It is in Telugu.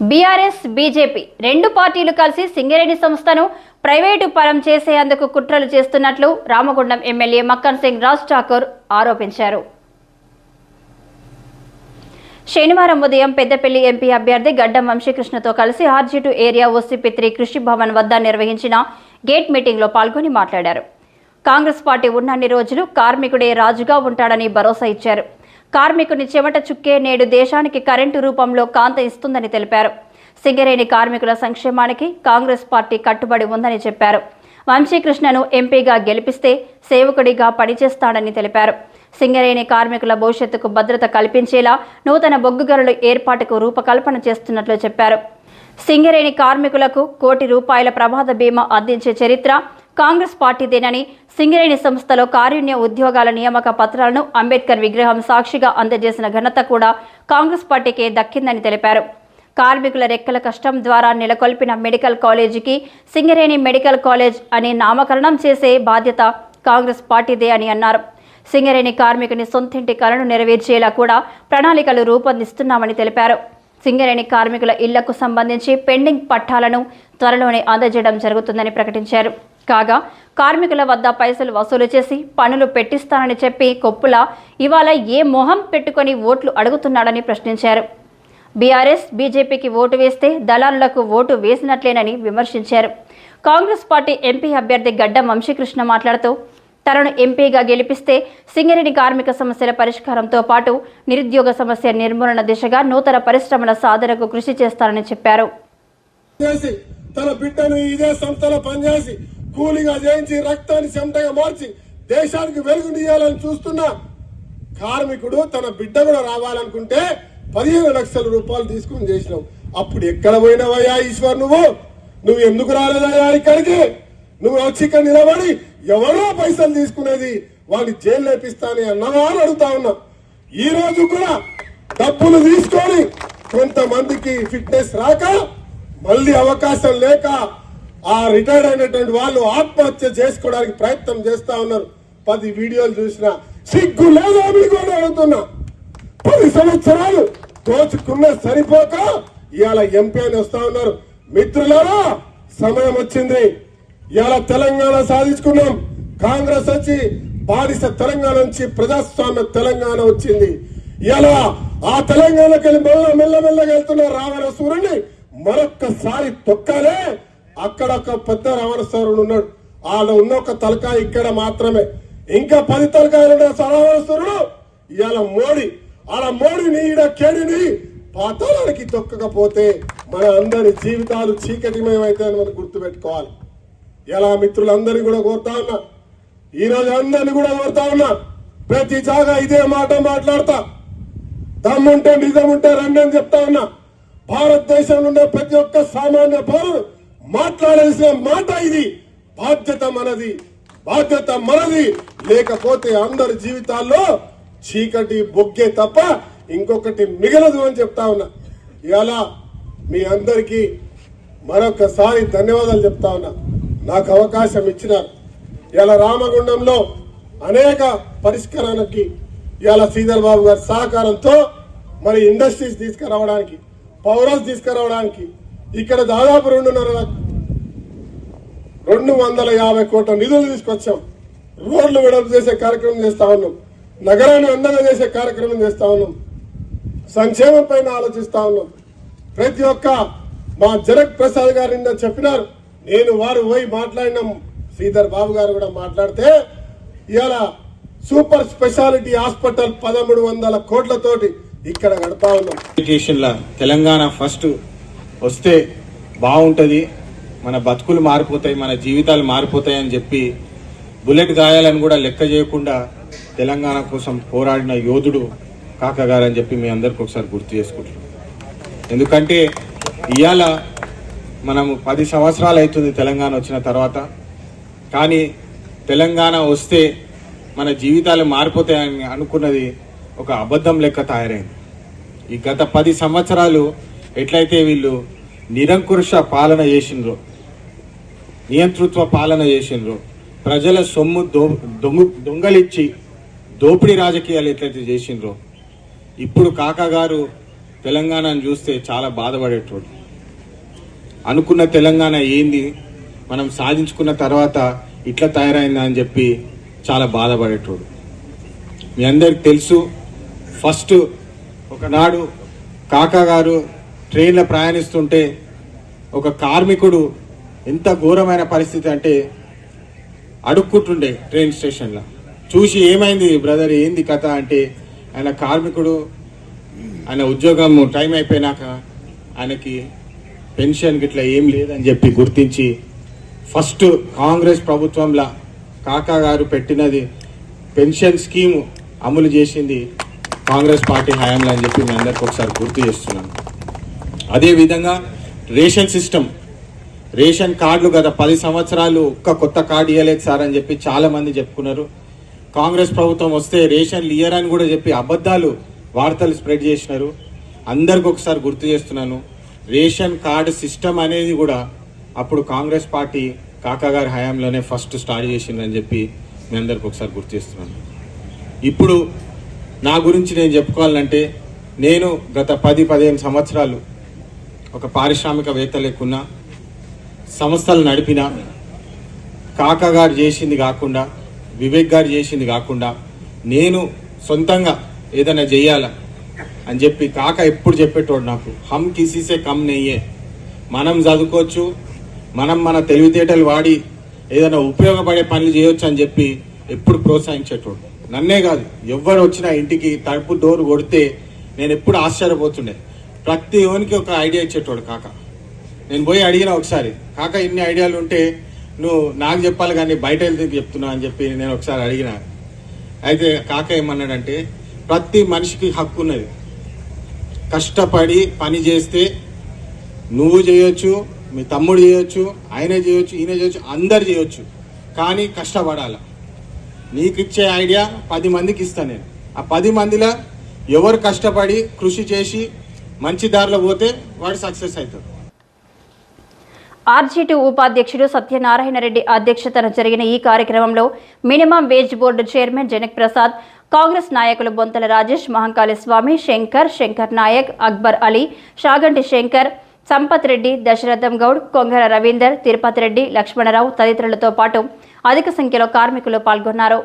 బీఆర్ఎస్ బీజేపీ రెండు పార్టీలు కలిసి సింగరేణి సంస్థను ప్రైవేటు పరం చేసేందుకు కుట్రలు చేస్తున్నట్లు రామగుండం ఎమ్మెల్యే మక్కన్ సింగ్ రాజ్ ఠాకూర్ ఆరోపించారు. శనివారం ఉదయం పెద్దపల్లి ఎంపీ అభ్యర్థి గడ్డం వంశీకృష్ణతో కలిసి ఆర్జీటు ఏరియా ఓసిపిత్రి కృషి భవన్ వద్ద నిర్వహించిన గేట్ మీటింగ్లో పాల్గొని మాట్లాడారు. కాంగ్రెస్ పార్టీ ఉన్నన్ని రోజులు కార్మికుడే రాజుగా ఉంటాడని భరోసా ఇచ్చారు. కార్మికుని చెమట చుక్కే నేడు దేశానికి కరెంటు రూపంలో కాంత ఇస్తుందని తెలిపారు. సింగరేణి కార్మికుల సంక్షేమానికి కాంగ్రెస్ పార్టీ కట్టుబడి ఉందని చెప్పారు. వంశీకృష్ణను ఎంపీగా గెలిపిస్తే సేవకుడిగా పనిచేస్తాడని తెలిపారు. సింగరేణి కార్మికుల భవిష్యత్తుకు భద్రత కల్పించేలా నూతన బొగ్గు గనుల ఏర్పాటుకు రూపకల్పన చేస్తున్నట్లు చెప్పారు. సింగరేణి కార్మికులకు కోటి రూపాయల ప్రమాద బీమా అందించే చరిత్ర కాంగ్రెస్ పార్టీదేనని సింగరేణి సంస్థలో కారుణ్య ఉద్యోగాల నియామక పత్రాలను అంబేద్కర్ విగ్రహం సాక్షిగా అందజేసిన ఘనత కూడా కాంగ్రెస్ పార్టీకే దక్కిందని తెలిపారు. కార్మికుల రెక్కల కష్టం ద్వారా నెలకొల్పిన మెడికల్ కాలేజీకి సింగరేణి మెడికల్ కాలేజ్ అని నామకరణం చేసే బాధ్యత కాంగ్రెస్ పార్టీదే అని అన్నారు. సింగరేణి కార్మికుని సొంతింటి కలను నెరవేర్చేలా కూడా ప్రణాళికలు రూపొందిస్తున్నామని తెలిపారు. సింగరేణి కార్మికుల ఇళ్ళకు సంబంధించి పెండింగ్ పట్టాలను త్వరలోనే అందజేయడం జరుగుతుందని ప్రకటించారు. కాగా కార్మికుల వద్ద పైసలు వసూలు చేసి పనులు పెట్టిస్తానని చెప్పి కొప్పుల ఇవాళ ఏ మొహం పెట్టుకొని ఓట్లు అడుగుతున్నాడని ప్రశ్నించారు. బీఆర్ఎస్ బీజేపీకి ఓటు వేస్తే దళారులకు ఓటు వేసినట్లేనని విమర్శించారు. కాంగ్రెస్ పార్టీ ఎంపీ అభ్యర్థి గడ్డం వంశీకృష్ణ మాట్లాడుతూ తనను ఎంపీగా గెలిపిస్తే సింగరేణి కార్మిక సమస్యల పరిష్కారంతో పాటు నిరుద్యోగ సమస్య నిర్మూలన దిశగా నూతన పరిశ్రమల సాధనకు కృషి చేస్తానని చెప్పారు. తన బిడ్డను ఇదే సంస్థలో పనిచేసి కూలిగా చేయించి రక్తాన్ని చెమటగా మార్చి దేశానికి వెలుగునియాలని చూస్తున్న కార్మికుడు తన బిడ్డ కూడా రావాలనుకుంటే పదిహేను లక్షల రూపాయలు తీసుకుని చేసినావు. అప్పుడు ఎక్కడ పోయినవయ్యా ఈశ్వర్ నువ్వు? నువ్వు ఎందుకు రాలేదయ్యా ఇక్కడికి? నువ్వు వచ్చి ఇక్కడ నిలబడి ఎవరో పైసలు తీసుకునేది వాడిని జైలు లేపిస్తానని అన్నవా అని అడుగుతా ఉన్నా. ఈ రోజు కూడా డబ్బులు తీసుకొని కొంతమందికి ఫిట్నెస్ రాక మళ్ళీ అవకాశం లేక ఆ రిటైర్డ్ అయినటువంటి వాళ్ళు ఆత్మహత్య చేసుకోవడానికి ప్రయత్నం చేస్తా ఉన్నారు. పది వీడియోలు చూసిన సిగ్గు లేదా మీకు అడుగుతున్నా. పది సంవత్సరాలు దోచుకున్న సరిపోక ఇవాళ ఎంపీ అని వస్తా ఉన్నారు. మిత్రులారా సమయం వచ్చింది. ఇవాళ తెలంగాణ సాధించుకున్నాం. కాంగ్రెస్ వచ్చి బానిస తెలంగాణ నుంచి ప్రజాస్వామ్య తెలంగాణ వచ్చింది. ఇలా ఆ తెలంగాణకి వెళ్ళి మెల్ల మెల్లమెల్లగా వెళ్తున్న రావణ సూర్యుని మరొక్కసారి తొక్కాలే. అక్కడ ఒక పెద్ద రావణస్వరుడు ఉన్నాడు. ఆడ ఉన్న ఒక తలకాయ ఇక్కడ మాత్రమే. ఇంకా పది తలకాయలు ఉన్న ఇవాళ మోడీ. అలా మోడీని ఈడ కేడిని పాతాళానికి తొక్కకపోతే మన అందరి జీవితాలు చీకటిమయమైతాయని మనం గుర్తుపెట్టుకోవాలి. ఎలా మిత్రులందరినీ కూడా కోరుతా ఉన్నా. ఈ రోజు అందరినీ కూడా కోరుతా ఉన్నా. ప్రతి జాగా ఇదే మాట మాట్లాడతా. దమ్ముంటే నిజం ఉంటే రండి అని చెప్తా ఉన్నా. భారతదేశంలో ఉండే ప్రతి ఒక్క సామాన్య పౌరుడు మాట్లాడాల్సిన మాట ఇది. బాధ్యత మనది బాధ్యత మనది. లేకపోతే అందరి జీవితాల్లో చీకటి బొగ్గే తప్ప ఇంకొకటి మిగలదు అని చెప్తా ఉన్నా. ఇలా మీ అందరికీ మరొకసారి ధన్యవాదాలు చెప్తా ఉన్నా. నాకు అవకాశం ఇచ్చినారు. ఇలా రామగుండంలో అనేక పరిష్కారానికి ఇవాళ శ్రీధర్ బాబు గారి సహకారంతో మరి ఇండస్ట్రీస్ తీసుకురావడానికి పౌరస్ తీసుకురావడానికి ఇక్కడ దాదాపు రెండున్నర రెండు వందల యాభై కోట్ల నిధులు తీసుకొచ్చాం. రోడ్లు వెడల్పు చేసే కార్యక్రమం చేస్తా ఉన్నాం. నగరాన్ని అందంగా చేసే కార్యక్రమం చేస్తా ఉన్నాం. సంక్షేమం పైన ఆలోచిస్తా ఉన్నాం. ప్రతి ఒక్క మా జనక్ ప్రసాద్ గారు నిన్న చెప్పినారు. నేను వారు పోయి మాట్లాడినాం. శ్రీధర్ బాబు గారు కూడా మాట్లాడితే ఇవాళ సూపర్ స్పెషాలిటీ హాస్పిటల్ పదమూడు వందల కోట్లతోటి ఇక్కడ గడతా ఉన్నాం. తెలంగాణ ఫస్ట్ వస్తే బాగుంటుంది. మన బతుకులు మారిపోతాయి మన జీవితాలు మారిపోతాయి అని చెప్పి బుల్లెట్ గాయాలను కూడా లెక్క చేయకుండా తెలంగాణ కోసం పోరాడిన యోధుడు కాకగారు అని చెప్పి మీ అందరికి ఒకసారి గుర్తు చేసుకుంటున్నాం. ఎందుకంటే ఇవాళ మనము పది సంవత్సరాలు అవుతుంది తెలంగాణ వచ్చిన తర్వాత. కానీ తెలంగాణ వస్తే మన జీవితాలు మారిపోతాయని అనుకున్నది ఒక అబద్ధం లెక్క తయారైంది. ఈ గత పది సంవత్సరాలు ఎట్లయితే వీళ్ళు నిరంకుశ పాలన చేసిండ్రో నియంతృత్వ పాలన చేసిండ్రో ప్రజల సొమ్ము దో దొంగ దొంగలిచ్చి దోపిడీ రాజకీయాలు ఎట్లయితే చేసిండ్రో ఇప్పుడు కాకాగారు తెలంగాణను చూస్తే చాలా బాధపడేటోడు అనుకున్న తెలంగాణ ఏంది మనం సాధించుకున్న తర్వాత ఇట్లా తయారైందా అని చెప్పి చాలా బాధపడేటోడు మీ అందరికి తెలుసు ఫస్ట్ ఒకనాడు కాకా గారు ట్రైన్లో ప్రయాణిస్తుంటే ఒక కార్మికుడు ఎంత ఘోరమైన పరిస్థితి అంటే అడుక్కుంటుండే ట్రైన్ స్టేషన్లో. చూసి ఏమైంది బ్రదర్? ఏంది కథ అంటే ఆయన కార్మికుడు ఆయన ఉద్యోగం టైం అయిపోయినాక ఆయనకి పెన్షన్ గిట్లా ఏం లేదని చెప్పి గుర్తించి ఫస్ట్ కాంగ్రెస్ ప్రభుత్వంలో కాకా గారు పెట్టినది పెన్షన్ స్కీమ్ అమలు చేసింది కాంగ్రెస్ పార్టీ హయాంలో అని చెప్పి మీ అందరికీ ఒకసారి గుర్తు చేస్తున్నాను. అదేవిధంగా రేషన్ సిస్టమ్ రేషన్ కార్డులు గత పది సంవత్సరాలు ఒక్క కొత్త కార్డు ఇవ్వలేదు సార్ అని చెప్పి చాలామంది చెప్పుకున్నారు. కాంగ్రెస్ ప్రభుత్వం వస్తే రేషన్లు ఇయ్యరని కూడా చెప్పి అబద్ధాలు వార్తలు స్ప్రెడ్ చేసినారు. అందరికి ఒకసారి గుర్తు చేస్తున్నాను రేషన్ కార్డు సిస్టమ్ అనేది కూడా అప్పుడు కాంగ్రెస్ పార్టీ కాకాగారి హయాంలోనే ఫస్ట్ స్టార్ట్ చేసిందని చెప్పి మీ అందరికి ఒకసారి గుర్తు చేస్తున్నాను. ఇప్పుడు నా గురించి నేను చెప్పుకోవాలంటే నేను గత పది పదిహేను సంవత్సరాలు ఒక పారిశ్రామికవేత్త లేకున్నా సంస్థలు నడిపిన కాకా గారు చేసింది కాకుండా వివేక్ గారు చేసింది కాకుండా నేను సొంతంగా ఏదైనా చేయాలా అని చెప్పి కాక ఎప్పుడు చెప్పేటోడు నాకు. హమ్ కిసీసే కమ్ నెయ్యే మనం చదువుకోవచ్చు మనం మన తెలివితేటలు వాడి ఏదైనా ఉపయోగపడే పనులు చేయొచ్చు అని చెప్పి ఎప్పుడు ప్రోత్సహించేటోడు. నన్నే కాదు ఎవరు వచ్చినా ఇంటికి తలుపు డోర్ కొడితే నేను ఎప్పుడు ఆశ్చర్యపోతుండే. ప్రతి ఓనికి ఒక ఐడియా ఇచ్చేటోడు కాక. నేను పోయి అడిగిన ఒకసారి కాక ఇన్ని ఐడియాలు ఉంటే నువ్వు నాకు చెప్పాలి కానీ బయట వెళ్తే చెప్తున్నా అని చెప్పి నేను ఒకసారి అడిగిన. అయితే కాక ఏమన్నాడంటే ప్రతి మనిషికి హక్కు ఉన్నది. కష్టపడి పని చేస్తే నువ్వు చేయొచ్చు మీ తమ్ముడు చేయొచ్చు ఆయనే చేయొచ్చు ఈయన చేయొచ్చు అందరు చేయొచ్చు. కానీ కష్టపడాల? నీకు ఇచ్చే ఐడియా పది మందికి ఇస్తాను నేను. ఆ పది మందిలో ఎవరు కష్టపడి కృషి చేసి మంచి దారిలో పోతే వాడు సక్సెస్ అవుతాడు. ఆర్జీటీ ఉపాధ్యక్షుడు సత్యనారాయణ రెడ్డి అధ్యక్షతన జరిగిన ఈ కార్యక్రమంలో minimum wage board chairman Janak Prasad Congress నాయకులు బొంతల రాజేష్ మహంకాళి స్వామి శంకర్ శంకర్ నాయక్ అక్బర్ అలీ షాగంటి శంకర్ సంపత్ రెడ్డి దశరథం గౌడ్ కొంగర రవీందర్ తిరుపతి రెడ్డి లక్ష్మణరావు తదితరులతో పాటు అధిక సంఖ్యలో కార్మికులు పాల్గొన్నారు.